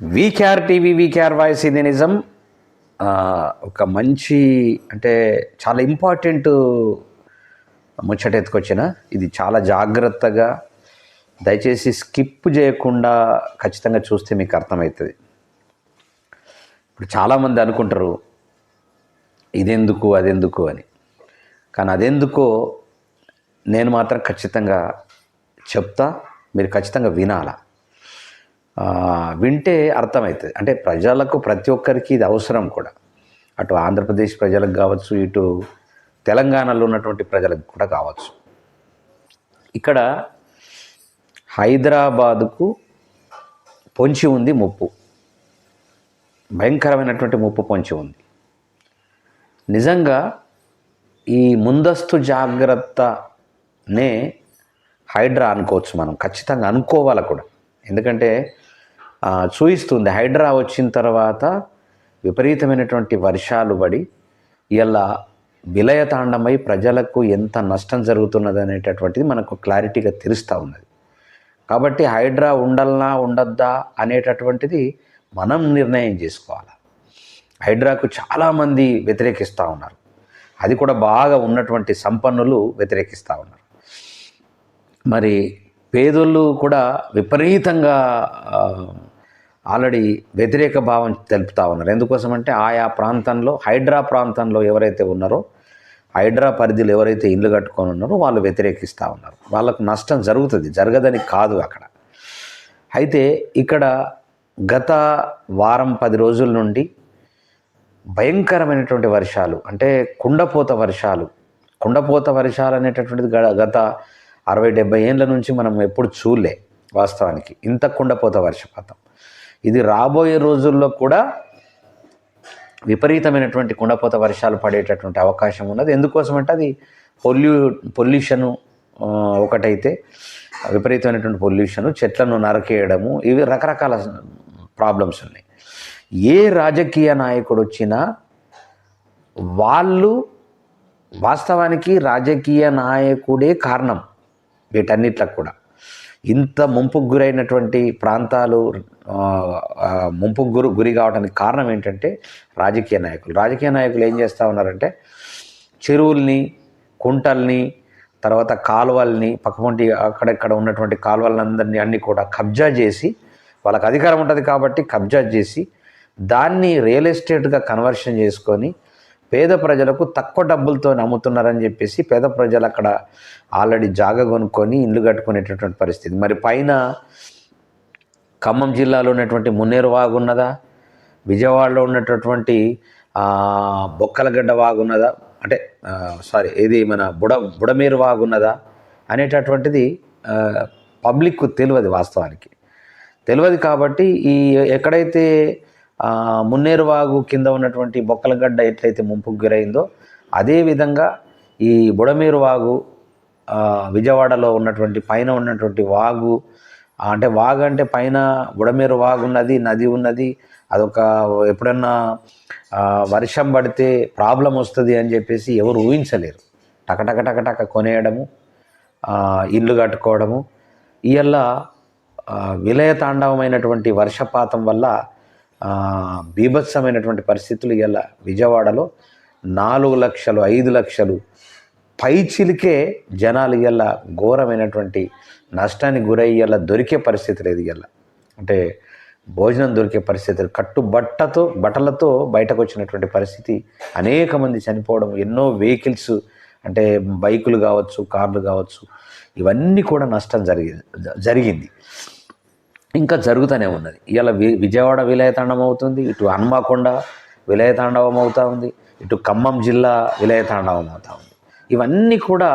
VKR TV VKR voice ఇది నిజం. ఒక మంచి అంటే చాలా ఇంపార్టెంట్ ముచ్చట ఎత్తుకొచ్చిన. ఇది చాలా జాగ్రత్తగా దయచేసి స్కిప్ చేయకుండా ఖచ్చితంగా చూస్తే మీకు అర్థమవుతుంది. ఇప్పుడు చాలామంది అనుకుంటారు ఇదెందుకు అదెందుకు అని. కానీ అదెందుకో నేను మాత్రం ఖచ్చితంగా చెప్తా మీరు ఖచ్చితంగా వినాలా. వింటే అర్థమవుతుంది అంటే ప్రజలకు ప్రతి ఒక్కరికి ఇది అవసరం కూడా. అటు ఆంధ్రప్రదేశ్ ప్రజలకు కావచ్చు ఇటు తెలంగాణలో ఉన్నటువంటి ప్రజలకు కూడా కావచ్చు. ఇక్కడ హైదరాబాదుకు పొంచి ఉంది ముప్పు. భయంకరమైనటువంటి ముప్పు పొంచి ఉంది. నిజంగా ఈ ముందస్తు జాగ్రత్తనే హైడ్రా అనుకోవచ్చు మనం. ఖచ్చితంగా అనుకోవాలి కూడా. ఎందుకంటే చూయిస్తుంది. హైడ్రా వచ్చిన తర్వాత విపరీతమైనటువంటి వర్షాలు పడి ఇలా విలయతాండమై ప్రజలకు ఎంత నష్టం జరుగుతున్నది అనేటటువంటిది మనకు క్లారిటీగా తెలుస్తూ ఉన్నది. కాబట్టి హైడ్రా ఉండాలనా ఉండద్దా అనేటటువంటిది మనం నిర్ణయం చేసుకోవాలి. హైడ్రాకు చాలామంది వ్యతిరేకిస్తూ ఉన్నారు. అది కూడా బాగా ఉన్నటువంటి సంపన్నులు వ్యతిరేకిస్తూ ఉన్నారు. మరి పేదోళ్ళు కూడా విపరీతంగా ఆల్రెడీ వ్యతిరేక భావం తెలుపుతా ఉన్నారు. ఎందుకోసమంటే ఆయా ప్రాంతంలో హైడ్రా ప్రాంతంలో ఎవరైతే ఉన్నారో హైడ్రా పరిధిలో ఎవరైతే ఇల్లు కట్టుకొని ఉన్నారో వాళ్ళు వ్యతిరేకిస్తూ ఉన్నారు. వాళ్ళకు నష్టం జరుగుతుంది జరగదని కాదు అక్కడ. అయితే ఇక్కడ గత వారం పది రోజుల నుండి భయంకరమైనటువంటి వర్షాలు అంటే కుండపోత వర్షాలు కుండపోత వర్షాలు అనేటటువంటిది గ- గత అరవై డెబ్బై ఏళ్ళ నుంచి మనం ఎప్పుడు చూడలే వాస్తవానికి. ఇంత కుండపోత వర్షపాతం. ఇది రాబోయే రోజుల్లో కూడా విపరీతమైనటువంటి కుండపోత వర్షాలు పడేటటువంటి అవకాశం ఉన్నది. ఎందుకోసమంటే అది పొల్యూ పొల్యూషను ఒకటైతే విపరీతమైనటువంటి పొల్యూషను చెట్లను నరకేయడము ఇవి రకరకాల ప్రాబ్లమ్స్ ఉన్నాయి. ఏ రాజకీయ నాయకుడు వచ్చినా వాళ్ళు వాస్తవానికి రాజకీయ నాయకుడే కారణం. వీటన్నిట్లకు కూడా. ఇంత ముంపుకు గురైనటువంటి ప్రాంతాలు ముంపుకు గురి గురి కావడానికి కారణం ఏంటంటే రాజకీయ నాయకులు. రాజకీయ నాయకులు ఏం చేస్తూ ఉన్నారంటే చెరువుల్ని కుంటల్ని తర్వాత కాలువల్ని పక్కపొంటి అక్కడక్కడ ఉన్నటువంటి కాలువలందరినీ అన్నీ కూడా కబ్జా చేసి వాళ్ళకి అధికారం ఉంటుంది కాబట్టి కబ్జా చేసి దాన్ని రియల్ ఎస్టేట్గా కన్వర్షన్ చేసుకొని పేద ప్రజలకు తక్కువ డబ్బులతో అమ్ముతున్నారని చెప్పేసి పేద ప్రజలు అక్కడ ఆల్రెడీ జాగ కొనుక్కొని ఇల్లు కట్టుకునేటటువంటి పరిస్థితి. మరి పైన ఖమ్మం జిల్లాలో ఉన్నటువంటి మున్నేరు వాగు ఉన్నదా? విజయవాడలో ఉన్నటువంటి బొక్కలగడ్డ వాగు ఉన్నదా? అంటే సారీ ఇది మన బుడ బుడమేరు వాగు ఉన్నదా? అనేటటువంటిది పబ్లిక్ పబ్లిక్కు తెలియదు వాస్తవానికి. తెలియదు కాబట్టి ఈ ఎక్కడైతే మున్నేరువాగు మున్నేరు వాగు కింద ఉన్నటువంటి బొక్కలగడ్డ ఎట్లయితే ముంపుకు గురైందో అదేవిధంగా ఈ బుడమేరు వాగు విజయవాడలో ఉన్నటువంటి పైన ఉన్నటువంటి వాగు అంటే వాగు అంటే పైన బుడమేరు వాగు ఉన్నది నది ఉన్నది అదొక ఎప్పుడన్నా వర్షం పడితే ప్రాబ్లం వస్తుంది అని చెప్పేసి ఎవరు ఊహించలేరు. టకటక టకటక కొనేయడము ఇల్లు కట్టుకోవడము ఇవల్ల విలయతాండవమైనటువంటి వర్షపాతం వల్ల బీభత్సమైనటువంటి పరిస్థితులు ఇలా విజయవాడలో నాలుగు లక్షలు ఐదు లక్షలు పైచిలికే జనాలు ఇవాళ ఘోరమైనటువంటి నష్టానికి గురయ్యేలా దొరికే పరిస్థితి లేదు ఇవ్వాల అంటే భోజనం దొరికే పరిస్థితి కట్టుబట్టతో కట్టు బట్టతో బట్టలతో బయటకు వచ్చినటువంటి పరిస్థితి. అనేక మంది చనిపోవడం ఎన్నో వెహికల్స్ అంటే బైకులు కావచ్చు కార్లు కావచ్చు ఇవన్నీ కూడా నష్టం జరిగింది జరిగింది. ఇంకా జరుగుతూనే ఉన్నది. ఇలా వి విజయవాడ విలయతాండం అవుతుంది ఇటు హన్మకొండ విలయతాండవం అవుతూ ఉంది ఇటు ఖమ్మం జిల్లా విలయతాండవం అవుతూ ఉంది. ఇవన్నీ కూడా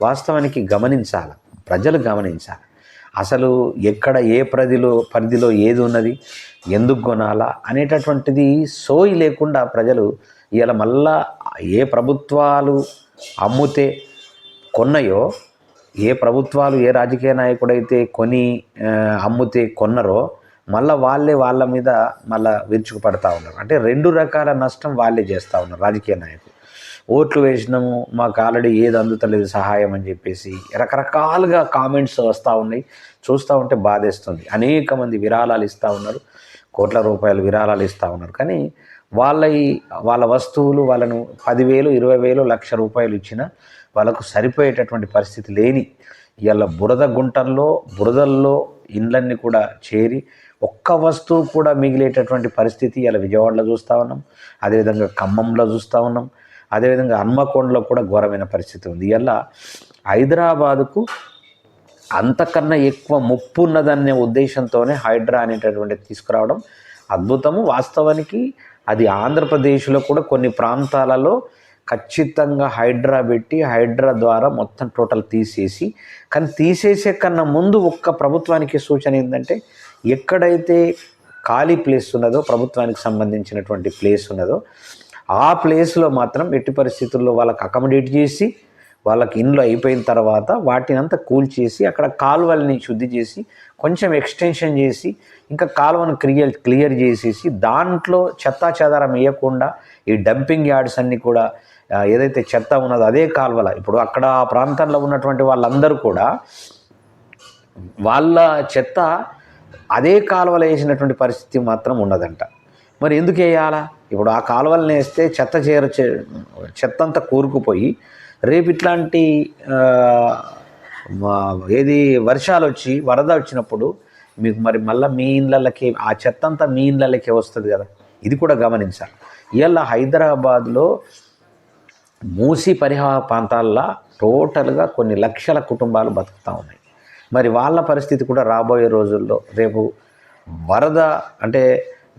వాస్తవానికి గమనించాలి ప్రజలు గమనించాలి. అసలు ఎక్కడ ఏ పరిధిలో పరిధిలో ఏది ఉన్నది ఎందుకు కొనాలా అనేటటువంటిది సోయి లేకుండా ప్రజలు ఇలా మళ్ళా ఏ ప్రభుత్వాలు అమ్ముతే కొన్నయో ఏ ప్రభుత్వాలు ఏ రాజకీయ నాయకుడైతే కొని అమ్ముతే కొన్నరో మళ్ళీ వాళ్ళే వాళ్ళ మీద మళ్ళీ విరుచుకుపడతా ఉన్నారు. అంటే రెండు రకాల నష్టం వాళ్ళే చేస్తూ ఉన్నారు రాజకీయ నాయకులు. ఓట్లు వేసినాము మాకు ఆల్రెడీ ఏది అందుతలేదు సహాయం అని చెప్పేసి రకరకాలుగా కామెంట్స్ వస్తూ ఉన్నాయి. చూస్తూ ఉంటే బాధేస్తుంది. అనేక మంది విరాళాలు ఇస్తూ ఉన్నారు కోట్ల రూపాయలు విరాళాలు ఇస్తూ ఉన్నారు. కానీ వాళ్ళ ఈ- వాళ్ళ వస్తువులు వాళ్ళను పదివేలు ఇరవై వేలు లక్ష రూపాయలు ఇచ్చినా వాళ్ళకు సరిపోయేటటువంటి పరిస్థితి లేని ఇవాళ బురద గుంటల్లో బురదల్లో ఇండ్లన్నీ కూడా చేరి ఒక్క వస్తువు కూడా మిగిలేటటువంటి పరిస్థితి ఇలా విజయవాడలో చూస్తూ ఉన్నాం. అదేవిధంగా ఖమ్మంలో చూస్తూ ఉన్నాం. అదేవిధంగా హన్మకొండలో కూడా ఘోరమైన పరిస్థితి ఉంది. ఇలా హైదరాబాదుకు అంతకన్నా ఎక్కువ ముప్పు ఉన్నదనే ఉద్దేశంతోనే హైడ్రా అనేటటువంటి తీసుకురావడం అద్భుతము. వాస్తవానికి అది ఆంధ్రప్రదేశ్లో కూడా కొన్ని ప్రాంతాలలో ఖచ్చితంగా హైడ్రా పెట్టి హైడ్రా ద్వారా మొత్తం టోటల్ తీసేసి కానీ తీసేసే కన్నా ముందు ఒక్క ప్రభుత్వానికి సూచన ఏంటంటే ఎక్కడైతే ఖాళీ ప్లేస్ ఉన్నదో ప్రభుత్వానికి సంబంధించినటువంటి ప్లేస్ ఉన్నదో ఆ ప్లేస్లో మాత్రం ఎట్టి పరిస్థితుల్లో వాళ్ళకి అకామిడేట్ చేసి వాళ్ళకి ఇండ్లు అయిపోయిన తర్వాత వాటిని అంతా కూల్చేసి అక్కడ కాలువల్ని శుద్ధి చేసి కొంచెం ఎక్స్టెన్షన్ చేసి ఇంకా కాలువను క్లియర్ క్లియర్ చేసేసి దాంట్లో చెత్తా చెదారం వేయకుండా ఈ డంపింగ్ యార్డ్స్ అన్నీ కూడా ఏదైతే చెత్త ఉన్నదో అదే కాల్వల. ఇప్పుడు అక్కడ ఆ ప్రాంతంలో ఉన్నటువంటి వాళ్ళందరూ కూడా వాళ్ళ చెత్త అదే కాలువలో వేసినటువంటి పరిస్థితి మాత్రం ఉన్నదంట. మరి ఎందుకు వేయాలా? ఇప్పుడు ఆ కాలువలను వేస్తే చెత్త చేర చెత్త అంతా కూరుకుపోయి రేపు ఇట్లాంటి ఏది వర్షాలు వచ్చి వరద వచ్చినప్పుడు మీకు మరి మళ్ళీ మీ ఇండ్లకి ఆ చెత్త అంతా మీ ఇళ్ళకి వస్తుంది కదా. ఇది కూడా గమనించాలి. ఇవాళ హైదరాబాద్లో మూసి పరిహార ప్రాంతాల్లో టోటల్గా కొన్ని లక్షల కుటుంబాలు బతుకుతూ ఉన్నాయి. మరి వాళ్ళ పరిస్థితి కూడా రాబోయే రోజుల్లో రేపు వరద అంటే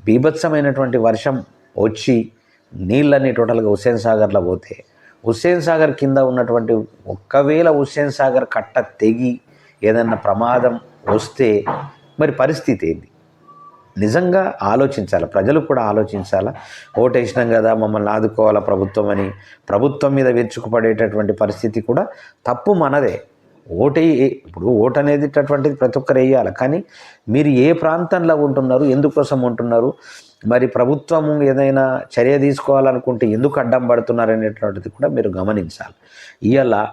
బీభత్సమైనటువంటి వర్షం వచ్చి నీళ్ళన్నీ టోటల్గా హుస్సేన్ సాగర్లో పోతే హుస్సేన్ సాగర్ కింద ఉన్నటువంటి ఒక్కవేళ హుస్సేన్ సాగర్ కట్ట తెగి ఏదన్నా ప్రమాదం వస్తే మరి పరిస్థితి ఏంది? నిజంగా ఆలోచించాలి? ప్రజలు కూడా ఆలోచించాలా? ఓటేసినాం కదా మమ్మల్ని ఆదుకోవాలా ప్రభుత్వం అని? ప్రభుత్వం మీద విరుచుకుపడేటటువంటి పరిస్థితి కూడా తప్పు మనదే. ఓటే ఇప్పుడు ఓటు అనేది అటువంటిది ప్రతి ఒక్కరు వేయాలి. కానీ మీరు ఏ ప్రాంతంలో ఉంటున్నారు ఎందుకోసం ఉంటున్నారు? మరి ప్రభుత్వం ఏదైనా చర్య తీసుకోవాలనుకుంటే ఎందుకు అడ్డం పడుతున్నారు అనేటువంటిది కూడా మీరు గమనించాలి. ఇవాళ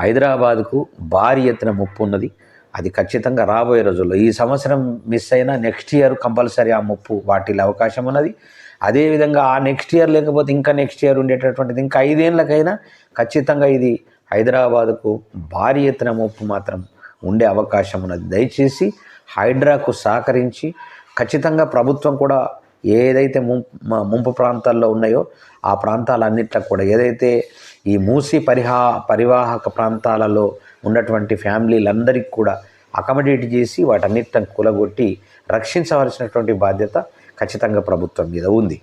హైదరాబాద్కు భారీ ఎత్తున ముప్పు ఉన్నది. అది ఖచ్చితంగా రాబోయే రోజుల్లో. ఈ సంవత్సరం మిస్ అయినా నెక్స్ట్ ఇయర్ కంపల్సరీ ఆ ముప్పు వాటిల్లే అవకాశం ఉన్నది. అదేవిధంగా ఆ నెక్స్ట్ ఇయర్ లేకపోతే ఇంకా నెక్స్ట్ ఇయర్ ఉండేటటువంటిది ఇంకా ఐదేళ్ళకైనా ఖచ్చితంగా ఇది హైదరాబాద్కు భారీ ఎత్తున ముప్పు మాత్రం ఉండే అవకాశం ఉన్నది. దయచేసి హైడ్రాకు సహకరించి ఖచ్చితంగా ప్రభుత్వం కూడా ఏదైతే ము ముంపు ప్రాంతాల్లో ఉన్నాయో ఆ ప్రాంతాలన్నిట్లో కూడా ఏదైతే ఈ మూసి పరిహా పరివాహక ప్రాంతాలలో ఉన్నటువంటి ఫ్యామిలీలందరికీ కూడా అకామిడేట్ చేసి వాటన్నిటిని కూలగొట్టి రక్షించవలసినటువంటి బాధ్యత ఖచ్చితంగా ప్రభుత్వం మీద ఉంది.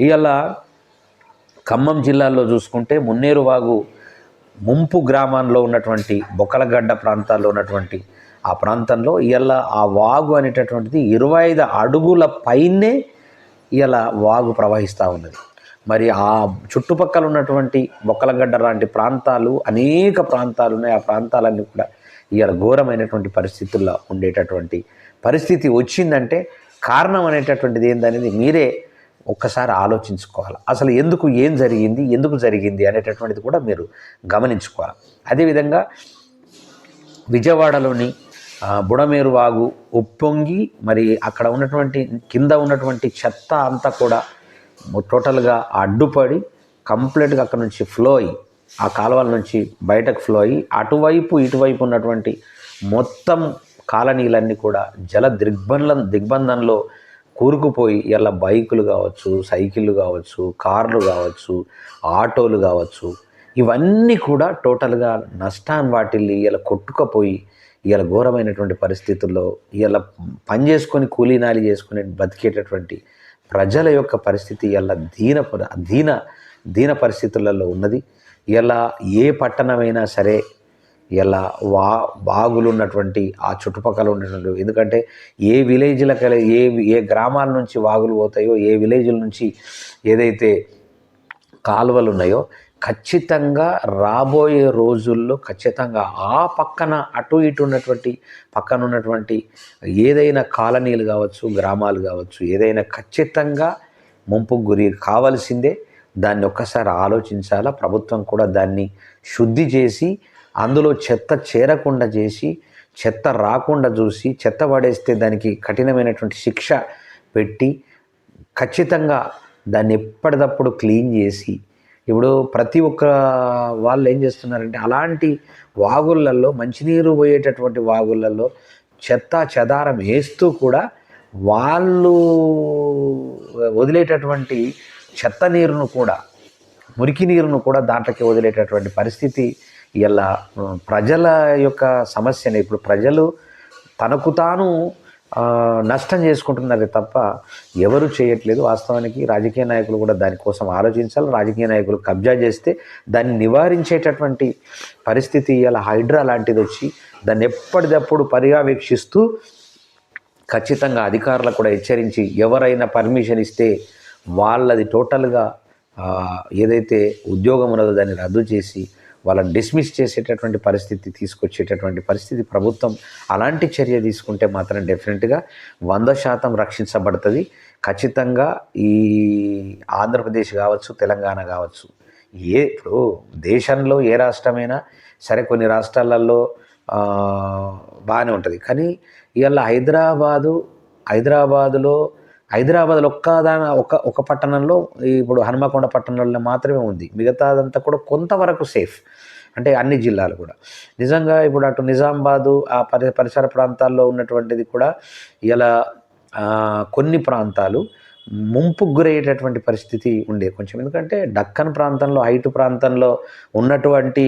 ఇవాళ ఖమ్మం జిల్లాలో చూసుకుంటే మున్నేరు వాగు ముంపు గ్రామాల్లో ఉన్నటువంటి బొక్కలగడ్డ ప్రాంతాల్లో ఉన్నటువంటి ఆ ప్రాంతంలో ఇవాళ ఆ వాగు అనేటటువంటిది ఇరవై ఐదు అడుగుల పైనే ఇలా వాగు ప్రవహిస్తూ ఉన్నది. మరి ఆ చుట్టుపక్కల ఉన్నటువంటి బొక్కలగడ్డ లాంటి ప్రాంతాలు అనేక ప్రాంతాలు ఉన్నాయి. ఆ ప్రాంతాలన్నీ కూడా ఇవాళ ఘోరమైనటువంటి పరిస్థితుల్లో ఉండేటటువంటి పరిస్థితి వచ్చిందంటే కారణం అనేటటువంటిది ఏందనేది మీరే ఒక్కసారి ఆలోచించుకోవాలి. అసలు ఎందుకు ఏం జరిగింది ఎందుకు జరిగింది అనేటటువంటిది కూడా మీరు గమనించుకోవాలి. అదేవిధంగా విజయవాడలోని బుడమేరు వాగు ఉప్పొంగి మరి అక్కడ ఉన్నటువంటి కింద ఉన్నటువంటి చెత్త అంతా కూడా టోటల్గా అడ్డుపడి కంప్లీట్గా అక్కడ నుంచి ఫ్లో అయ్యి ఆ కాలువల నుంచి బయటకు ఫ్లో అయ్యి అటువైపు ఇటువైపు ఉన్నటువంటి మొత్తం కాలనీలన్నీ కూడా జల దిగ్బంధ దిగ్బంధంలో కూరుకుపోయి ఇలా బైకులు కావచ్చు సైకిళ్ళు కావచ్చు కార్లు కావచ్చు ఆటోలు కావచ్చు ఇవన్నీ కూడా టోటల్గా నష్టాన్ని వాటిల్లి ఇలా కొట్టుకపోయి ఇలా ఘోరమైనటువంటి పరిస్థితుల్లో ఇలా పని చేసుకొని కూలీనాలి చేసుకుని బతికేటటువంటి ప్రజల యొక్క పరిస్థితి ఎలా దీన దీన దీన పరిస్థితులలో ఉన్నది? ఇలా ఏ పట్టణమైనా సరే ఎలా వా వాగులు ఉన్నటువంటి ఆ చుట్టుపక్కల ఉన్నటువంటి ఎందుకంటే ఏ విలేజ్లకి ఏ ఏ గ్రామాల నుంచి వాగులు పోతాయో ఏ విలేజ్ల నుంచి ఏదైతే కాలువలు ఉన్నాయో ఖచ్చితంగా రాబోయే రోజుల్లో ఖచ్చితంగా ఆ పక్కన అటు ఇటు ఉన్నటువంటి పక్కన ఉన్నటువంటి ఏదైనా కాలనీలు కావచ్చు గ్రామాలు కావచ్చు ఏదైనా ఖచ్చితంగా ముంపుకు గురి కావాల్సిందే. దాన్ని ఒక్కసారి ఆలోచించాలా? ప్రభుత్వం కూడా దాన్ని శుద్ధి చేసి అందులో చెత్త చేరకుండా చేసి చెత్త రాకుండా చూసి చెత్త పడేస్తే దానికి కఠినమైనటువంటి శిక్ష పెట్టి ఖచ్చితంగా దాన్ని ఎప్పటికప్పుడు క్లీన్ చేసి ఇప్పుడు ప్రతి ఒక్క వాళ్ళు ఏం చేస్తున్నారంటే అలాంటి వాగుళ్ళల్లో మంచినీరు పోయేటటువంటి వాగుళ్ళల్లో చెత్త చెదారం వేస్తూ కూడా వాళ్ళు వదిలేటటువంటి చెత్త నీరును కూడా మురికి నీరును కూడా దాంట్లోకి వదిలేటటువంటి పరిస్థితి ఇలా ప్రజల యొక్క సమస్యని. ఇప్పుడు ప్రజలు తనకు తాను నష్టం చేసుకుంటున్నారు తప్ప ఎవరు చేయట్లేదు. వాస్తవానికి రాజకీయ నాయకులు కూడా దానికోసం ఆలోచించాలి. రాజకీయ నాయకులు కబ్జా చేస్తే దాన్ని నివారించేటటువంటి పరిస్థితి ఇలా హైడ్రా లాంటిది వచ్చి దాన్ని ఎప్పటికప్పుడు పర్యవేక్షిస్తూ ఖచ్చితంగా అధికారులకు కూడా హెచ్చరించి ఎవరైనా పర్మిషన్ ఇస్తే వాళ్ళది టోటల్గా ఏదైతే ఉద్యోగం ఉన్నదో దాన్ని రద్దు చేసి వాళ్ళని డిస్మిస్ చేసేటటువంటి పరిస్థితి తీసుకొచ్చేటటువంటి పరిస్థితి ప్రభుత్వం అలాంటి చర్య తీసుకుంటే మాత్రం డెఫినెట్గా వంద శాతం రక్షించబడుతుంది. ఖచ్చితంగా ఈ ఆంధ్రప్రదేశ్ కావచ్చు తెలంగాణ కావచ్చు ఏ ఇప్పుడు దేశంలో ఏ రాష్ట్రమైనా సరే కొన్ని రాష్ట్రాలలో బాగానే ఉంటుంది. కానీ ఇవాళ హైదరాబాదు హైదరాబాదులో హైదరాబాద్లో ఒక్కదాన ఒక ఒక పట్టణంలో ఇప్పుడు హనుమకొండ పట్టణంలో మాత్రమే ఉంది. మిగతాదంతా కూడా కొంతవరకు సేఫ్. అంటే అన్ని జిల్లాలు కూడా. నిజంగా ఇప్పుడు అటు నిజామాబాదు ఆ పరి పరిసర ప్రాంతాల్లో ఉన్నటువంటిది కూడా ఇలా కొన్ని ప్రాంతాలు ముంపుకు గురయ్యేటటువంటి పరిస్థితి ఉండే కొంచెం. ఎందుకంటే డక్కన్ ప్రాంతంలో హైటు ప్రాంతంలో ఉన్నటువంటి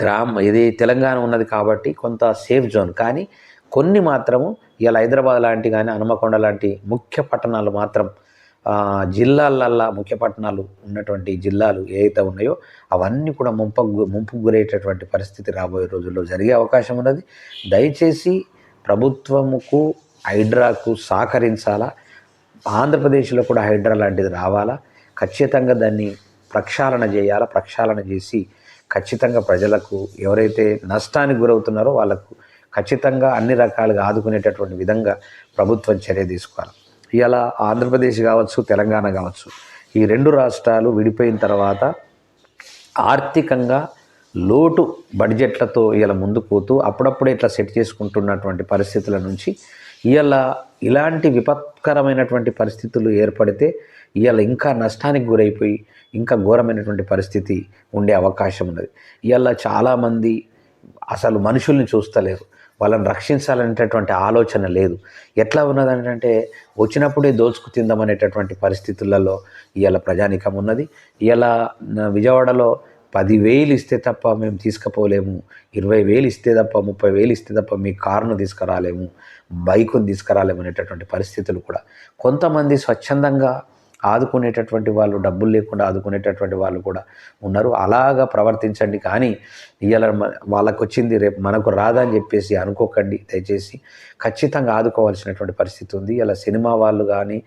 గ్రామ ఇది తెలంగాణ ఉన్నది కాబట్టి కొంత సేఫ్ జోన్. కానీ కొన్ని మాత్రము ఇలా హైదరాబాద్ లాంటి కానీ హనుమకొండ లాంటి ముఖ్య పట్టణాలు మాత్రం జిల్లాలల్లా ముఖ్య పట్టణాలు ఉన్నటువంటి జిల్లాలు ఏవైతే ఉన్నాయో అవన్నీ కూడా ముంప ముంపు గురయ్యేటటువంటి పరిస్థితి రాబోయే రోజుల్లో జరిగే అవకాశం ఉన్నది. దయచేసి ప్రభుత్వముకు హైడ్రాకు సహకరించాలా? ఆంధ్రప్రదేశ్లో కూడా హైడ్రా లాంటిది రావాలా? ఖచ్చితంగా దాన్ని ప్రక్షాళన చేయాలా? ప్రక్షాళన చేసి ఖచ్చితంగా ప్రజలకు ఎవరైతే నష్టానికి గురవుతున్నారో వాళ్ళకు ఖచ్చితంగా అన్ని రకాలుగా ఆదుకునేటటువంటి విధంగా ప్రభుత్వం చర్య తీసుకోవాలి. ఇలా ఆంధ్రప్రదేశ్ కావచ్చు తెలంగాణ కావచ్చు ఈ రెండు రాష్ట్రాలు విడిపోయిన తర్వాత ఆర్థికంగా లోటు బడ్జెట్లతో ఇలా ముందు పోతూ అప్పుడప్పుడే ఇట్లా సెట్ చేసుకుంటున్నటువంటి పరిస్థితుల నుంచి ఇవాళ ఇలాంటి విపత్కరమైనటువంటి పరిస్థితులు ఏర్పడితే ఇవాళ ఇంకా నష్టానికి గురైపోయి ఇంకా ఘోరమైనటువంటి పరిస్థితి ఉండే అవకాశం ఉన్నది. ఇవాళ చాలామంది అసలు మనుషుల్ని చూస్తలేరు. వాళ్ళని రక్షించాలనేటటువంటి ఆలోచన లేదు. ఎట్లా ఉన్నదంటే వచ్చినప్పుడే దోచుకు తిందామనేటటువంటి పరిస్థితులలో ఇవాళ ప్రజానికం ఉన్నది. ఇలా విజయవాడలో పదివేలు ఇస్తే తప్ప మేము తీసుకుపోలేము. ఇరవై వేలు ఇస్తే తప్ప ముప్పై వేలు ఇస్తే తప్ప మీ కారును తీసుకురాలేము బైకును తీసుకురాలేము అనేటటువంటి పరిస్థితులు కూడా. కొంతమంది స్వచ్ఛందంగా ఆదుకునేటటువంటి వాళ్ళు డబ్బులు లేకుండా ఆదుకునేటటువంటి వాళ్ళు కూడా ఉన్నారు. అలాగా ప్రవర్తించండి. కానీ ఇవాళ వాళ్ళకు వచ్చింది రేపు మనకు రాదని చెప్పేసి అనుకోకండి. దయచేసి ఖచ్చితంగా ఆదుకోవాల్సినటువంటి పరిస్థితి ఉంది. ఇలా సినిమా వాళ్ళు కానీ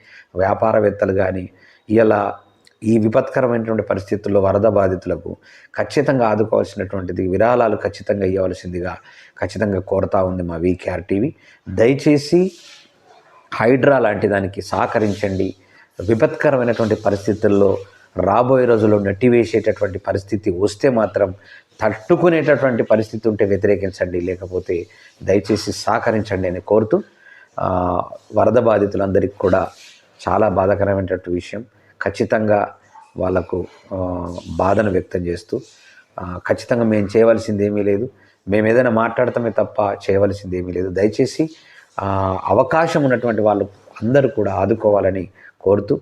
వ్యాపారవేత్తలు కానీ ఇలా ఈ విపత్కరమైనటువంటి పరిస్థితుల్లో వరద బాధితులకు ఖచ్చితంగా ఆదుకోవాల్సినటువంటిది విరాళాలు ఖచ్చితంగా ఇవ్వవలసిందిగా ఖచ్చితంగా కోరుతా ఉంది మా వీకేఆర్ టీవీ. దయచేసి హైడ్రా లాంటి దానికి సహకరించండి. విపత్కరమైనటువంటి పరిస్థితుల్లో రాబోయే రోజుల్లో నట్టివేసేటటువంటి పరిస్థితి వస్తే మాత్రం తట్టుకునేటటువంటి పరిస్థితి ఉంటే వ్యతిరేకించండి లేకపోతే దయచేసి సహకరించండి అని కోరుతూ వరద బాధితులందరికీ కూడా చాలా బాధాకరమైనటువంటి విషయం. ఖచ్చితంగా వాళ్ళకు బాధను వ్యక్తం చేస్తూ ఖచ్చితంగా మేము చేయవలసింది ఏమీ లేదు. మేము ఏదైనా మాట్లాడతామే తప్ప చేయవలసింది ఏమీ లేదు. దయచేసి అవకాశం ఉన్నటువంటి వాళ్ళు అందరూ కూడా ఆదుకోవాలని కోరుతూ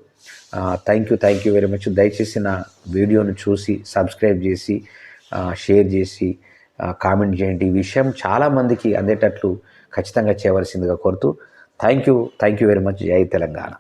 thank you thank you very much దయచేసి నా వీడియోను చూసి సబ్స్క్రైబ్ చేసి షేర్ చేసి కామెంట్ చేయండి. ఈ విషయం చాలామందికి అందేటట్లు ఖచ్చితంగా చేయవలసిందిగా కోరుతూ thank you thank you very much Jai Telangana.